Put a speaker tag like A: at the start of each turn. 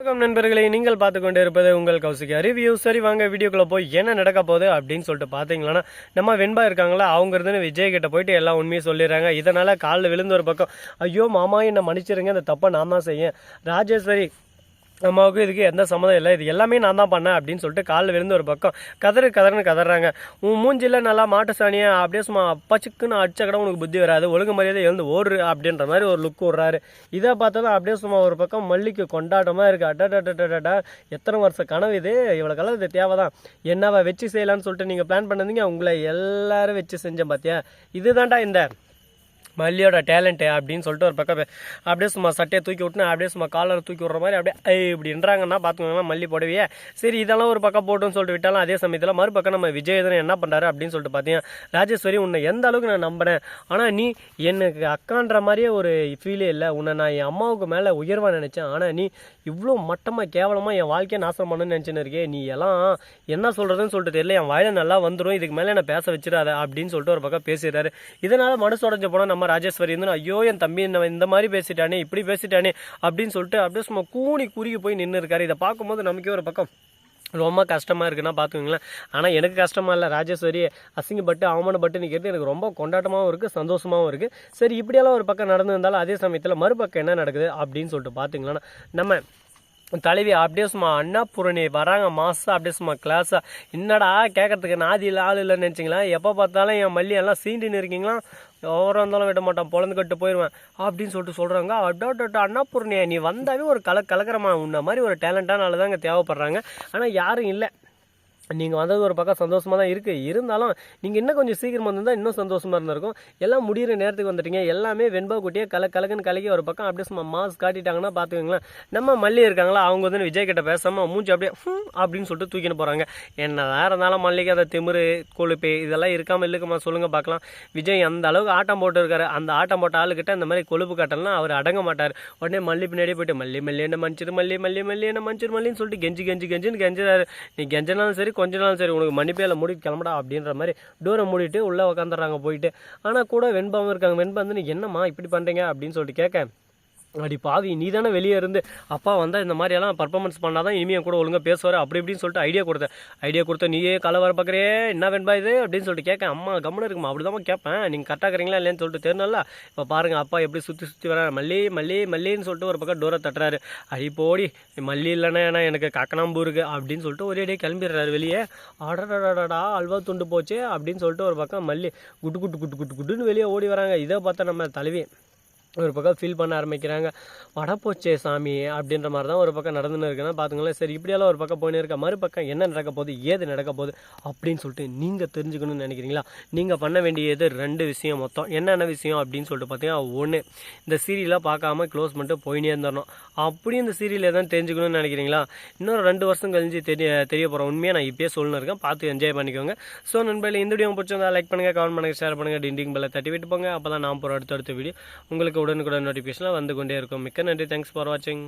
A: வணக்கம் நண்பர்களை நீங்கள் பார்த்து கொண்டு இருப்பது உங்கள் கௌசிகா ரிவ்யூ சரி வாங்க வீடியோக்குள்ளே போய் என்ன நடக்க போகுது அப்படின்னு சொல்லிட்டு பார்த்தீங்களன்னா நம்ம வெண்பா இருக்காங்களா அவங்க இருந்து விஜய் கிட்ட போயிட்டு எல்லா உண்மையும் சொல்லிடுறாங்க. இதனால காலில் விழுந்து ஒரு பக்கம் ஐயோ மாமா என்னை மன்னிச்சிருங்க இந்த தப்பை நான் தான் செய்யேன். ராஜேஸ்வரி அம்மாவுக்கும் இதுக்கு எந்த சம்மந்தம் இல்லை. இது எல்லாமே நான் தான் பண்ணேன் அப்படின்னு சொல்லிட்டு காலில் விழுந்து ஒரு பக்கம் கதறு கதறுன்னு கதறாங்க. உன் மூஞ்சியில் நல்லா மாட்டு சாணியை அப்படியே சும்மா அப்பச்சுக்குன்னு அடிச்ச கூட உனக்கு புத்தி வராது. ஒழுங்கு மரியாதை எழுந்து ஓடுரு அப்படின்ற மாதிரி ஒரு லுக் விட்றாரு. இதை பார்த்ததும் அப்படியே சும்மா ஒரு பக்கம் மல்லிக்கு கொண்டாட்டமாக இருக்கு. அடடடடடா எத்தனை வருஷம் கனவு இது இவ்வளோ கலர் இது தேவை தான் என்னவா வச்சு செய்யலான்னு சொல்லிட்டு நீங்கள் பிளான் பண்ணதீங்க உங்களை எல்லாரும் வச்சு செஞ்சேன் பார்த்தியா இதுதான்டா இந்த மல்லியோட டேலண்ட்டு அப்படின்னு சொல்லிட்டு ஒரு பக்கம் அப்படியே சும்மா சட்டையை தூக்கி விட்டுனா அப்படியே சும்மா காலரை தூக்கி விட்ற மாதிரி அப்படியே இப்படின்றாங்கன்னா பார்த்துக்கோங்களா மல்லி புடவையே சரி இதெல்லாம் ஒரு பக்கம் போட்டுன்னு சொல்லிட்டு விட்டாலும் அதே சமயத்தில் மறுபக்கம் நம்ம விஜயதன் என்ன பண்ணுறாரு அப்படின்னு சொல்லிட்டு பார்த்தீங்கன்னா ராஜேஸ்வரி உன்னை எந்த அளவுக்கு நான் நம்பினேன் ஆனால் நீ எனக்கு அக்கான்ற மாதிரியே ஒரு ஃபீலே இல்லை. உன்னை நான் என் அம்மாவுக்கு மேலே உயர்வாக நினச்சேன். ஆனால் நீ இவ்வளோ மட்டமாக கேவலமாக என் வாழ்க்கையை நாசம் பண்ணுன்னு நினச்சின்னு இருக்கே. நீ எல்லாம் என்ன சொல்கிறதுன்னு சொல்லிட்டு தெரியல. என் வாயில் நல்லா வந்துடும் இதுக்கு மேலே என்னை பேச வச்சிடாத அப்படின்னு சொல்லிட்டு ஒரு பக்கம் பேசிடுறாரு. இதனால் மனசு உடஞ்ச போனால் நம்ம ராஜேஸ்வரி வந்து ஐயோ என் தம்பி என்ன இந்த மாதிரி பேசிட்டானே இப்படி பேசிட்டானே அப்படின்னு சொல்லிட்டு அப்படியே சும்மா கூனி குறுகி போய் நின்று இருக்காரு இதை பார்க்கும்போது நமக்கே ஒரு பக்கம் ரொம்ப கஷ்டமாக இருக்குன்னா பார்த்துக்கோங்களேன். ஆனால் எனக்கு கஷ்டமாக இல்லை. ராஜேஸ்வரி அசிங்கப்பட்டு அவமானப்பட்டு நிற்கிறது எனக்கு ரொம்ப கொண்டாட்டமாகவும் இருக்குது சந்தோஷமாகவும் இருக்குது சரி இப்படியெல்லாம் ஒரு பக்கம் நடந்திருந்தாலும் அதே சமயத்தில் மறுபக்கம் என்ன நடக்குது அப்படின்னு சொல்லிட்டு பார்த்திங்களா நம்ம தலைவி அப்படியே சும்மா அண்ணா பூரணி வராங்க மாதம் அப்படியே சும்மா கிளாஸா என்னடா கேட்கறதுக்கு நாதி இல்லை ஆள் இல்லைன்னு நினச்சிங்களா? எப்போ பார்த்தாலும் என் மல்லி எல்லாம் சீண்டின்னு இருக்கீங்களா? எவராக இருந்தாலும் விட மாட்டான் பொழந்து கட்டு போயிடுவேன் அப்படின்னு சொல்லிட்டு சொல்கிறாங்க அட்டோட்ட அண்ணா பூரணியா நீ வந்தாவே ஒரு கல கலக்கிறமா உன்ன மாதிரி ஒரு டேலண்டான ஆள் தாங்க தேவைப்படுறாங்க. ஆனால் யாரும் இல்லை. நீங்கள் வந்தது ஒரு பக்கம் சந்தோஷமாக தான் இருக்குது இருந்தாலும் நீங்கள் இன்னும் கொஞ்சம் சீக்கிரமாக வந்திருந்தால் இன்னும் சந்தோஷமாக இருந்திருக்கும். எல்லாம் முடிகிற நேரத்துக்கு வந்துட்டீங்க. எல்லாமே வெண்பா குட்டியே கல கலக்குன்னு கலக்கி ஒரு பக்கம் அப்படியே சும்மா மாஸ் காட்டிட்டாங்கன்னா பார்த்துக்கோங்களேன் நம்ம மல்லி இருக்காங்களா? அவங்க வந்து விஜய் கிட்ட பேசாமல் மூஞ்சி அப்படியே அப்படின்னு சொல்லிட்டு தூக்கின்னு போகிறாங்க என்னதான் இருந்தாலும் மல்லிகை அந்த திமிரு கொழுப்பு இதெல்லாம் இருக்காமல் இல்லுக்குமா? சொல்லுங்கள் பார்க்கலாம். விஜய் அந்த அளவுக்கு ஆட்டம் போட்டு இருக்காரு அந்த ஆட்டம் போட்ட ஆளுக்கிட்ட இந்த மாதிரி கொழுப்பு காட்டலாம் அவர் அடங்க மாட்டார். உடனே மல்லி பின்னாடி போயிட்டு மல்லி மல்லி என்ன மன்னிச்சிரு மல்லி மல்லி மல்லி என்ன மன்னிச்சிரு மல்லின்னு சொல்லிட்டு கெஞ்சி கெஞ்சி கெஞ்சின்னு கெஞ்சுறாரு. நீ கெஞ்சினாலும் சரி கொஞ்ச நாள் சரி உனக்கு மணிப்பேல மூடி கிளம்படா அப்படின்ற மாதிரி டோரை மூடிட்டு உள்ளே உக்காந்துடுறாங்க போயிட்டு. ஆனால் கூட வெண்பாவும் இருக்காங்க. வெண்பா வந்து நீ என்னம்மா இப்படி பண்ணுறீங்க அப்படின்னு சொல்லிட்டு கேட்க அடி பாவி நீ தானே வெளியே இருந்து அப்பா வந்தால் இந்த மாதிரியெல்லாம் பர்ஃபார்மன்ஸ் பண்ணால் தான் இனிமே கூட ஒழுங்காக பேசுவார் அப்படி இப்படின்னு சொல்லிட்டு ஐடியா கொடுத்தேன். ஐடியா கொடுத்த நீயே கலை வர பார்க்குறே என்ன வேணும்பா இது? அப்படின்னு சொல்லிட்டு கேட்க அம்மா கம்முன்னு இருக்குமா? அப்படி தான் கேட்பேன் நீங்கள் கரெக்டாக இருக்கிறீங்களா இல்லைன்னு சொல்லிட்டு தெரியல இப்போ பாருங்கள் அப்பா எப்படி சுற்றி சுற்றி வர மல்லி மல்லி மல்லின்னு சொல்லிட்டு ஒரு பக்கம் டோரை தட்டுறாரு. அடி போடி மல்லி இல்லைன்னா ஏன்னா எனக்கு கக்கனாம்பூ இருக்குது அப்படின்னு சொல்லிட்டு ஒரே அடியே கிளம்பிடுறாரு வெளியே. அடடடடா அல்வா துண்டு போச்சு அப்படின்னு சொல்லிட்டு ஒரு பக்கம் மல்லி குட்டு குட்டு குட்டு குட்டு குட்டுன்னு வெளியே ஓடி வராங்க. இதை பார்த்தா நம்ம தலைவி ஒரு பக்கம் ஃபீல் பண்ண ஆரம்பிக்கிறாங்க. வடப்போச்சே சாமி அப்படின்ற மாதிரி தான் ஒரு பக்கம் நடந்துன்னு இருக்குன்னா பார்த்துங்களேன் சரி இப்படியெல்லாம் ஒரு பக்கம் போயின்னு இருக்க மறுபக்கம் என்ன நடக்க போகுது ஏது நடக்க போகுது அப்படின்னு சொல்லிட்டு நீங்கள் தெரிஞ்சுக்கணும்னு நினைக்கிறீங்களா? நீங்கள் பண்ண வேண்டியது ரெண்டு விஷயம் மொத்தம். என்னென்ன விஷயம் அப்படின்னு சொல்லிட்டு பார்த்தீங்கன்னா ஒன்று இந்த சீரியலாக பார்க்காம க்ளோஸ் பண்ணிட்டு போயினே இருந்துடணும் அப்படி இந்த சீரியல் எதாவது தெரிஞ்சுக்கணும்னு நினைக்கிறீங்களா? இன்னொரு ரெண்டு வருஷம் கழிஞ்சு தெரிய தெரிய போகிற உண்மையை நான் இப்பயே சொல்லணும் இருக்கேன். பார்த்து என்ஜாய் பண்ணிக்கோங்க. ஸோ நண்பர்களே இந்த வீடியோ பிடிச்சிருந்தா லைக் பண்ணுங்கள் கமெண்ட் பண்ணுங்கள் ஷேர் பண்ணுங்கள் டிண்டிங் பெல்லை தட்டி விட்டு போங்க. அப்போ தான் நான் போகிற அடுத்தடுத்த வீடியோ உங்களுக்கு உடனுக்குடன் நோட்டிஃபிகேஷனாக வந்து கொண்டே இருக்கும். மிக்க நன்றி. தேங்க்ஸ் ஃபார் வாட்சிங்